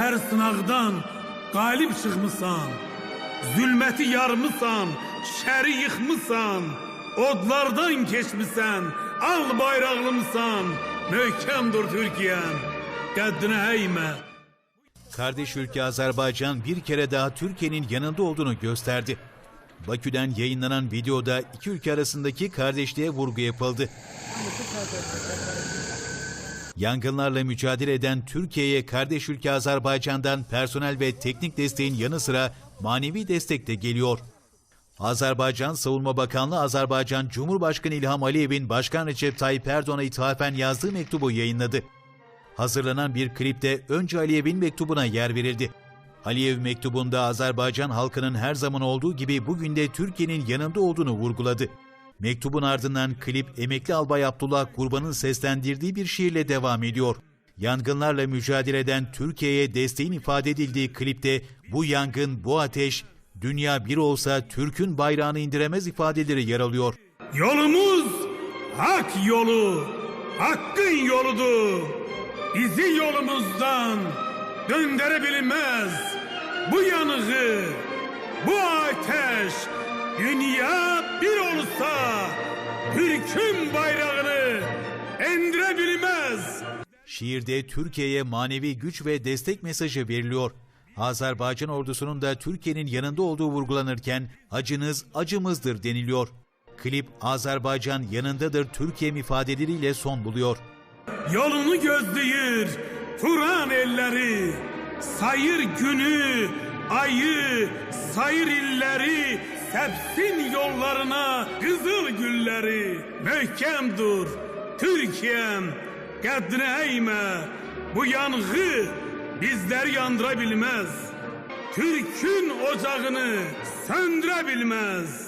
Her sınavdan galip çıkmışsan, zulmeti yarmışsan, şeri yıkmışsan, odlardan geçmişsen, al bayrağlımsan, möhkemdir Türkiye'm, qəddine eğme. Kardeş ülke Azerbaycan bir kere daha Türkiye'nin yanında olduğunu gösterdi. Bakü'den yayınlanan videoda iki ülke arasındaki kardeşliğe vurgu yapıldı. Yangınlarla mücadele eden Türkiye'ye kardeş ülke Azerbaycan'dan personel ve teknik desteğin yanı sıra manevi destek de geliyor. Azerbaycan Savunma Bakanlığı Azerbaycan Cumhurbaşkanı İlham Aliyev'in Başkan Recep Tayyip Erdoğan'a ithafen yazdığı mektubu yayınladı. Hazırlanan bir klipte önce Aliyev'in mektubuna yer verildi. Aliyev mektubunda Azerbaycan halkının her zaman olduğu gibi bugün de Türkiye'nin yanında olduğunu vurguladı. Mektubun ardından klip emekli albay Abdullah Kurban'ın seslendirdiği bir şiirle devam ediyor. Yangınlarla mücadele eden Türkiye'ye desteğin ifade edildiği klipte bu yangın, bu ateş, dünya bir olsa Türk'ün bayrağını indiremez ifadeleri yer alıyor. Yolumuz hak yolu, hakkın yoludur. Bizi yolumuzdan döndürebilmez. Bu yanığı, bu ateş, dünya bir olsa Türk'ün bayrağını indirebilmez. Şiirde Türkiye'ye manevi güç ve destek mesajı veriliyor. Azerbaycan ordusunun da Türkiye'nin yanında olduğu vurgulanırken acınız acımızdır deniliyor. Klip Azerbaycan yanındadır Türkiye ifadeleriyle son buluyor. Yolunu gözləyir Turan elləri Sayır günü, ayı, sayır illəri Səpsin yollarına qızıl gülləri Möhkəm dur Türkiyəm Qəddinə əymə Bu yanğı bizləri yandıra bilməz Türkün ocağını söndürə bilməz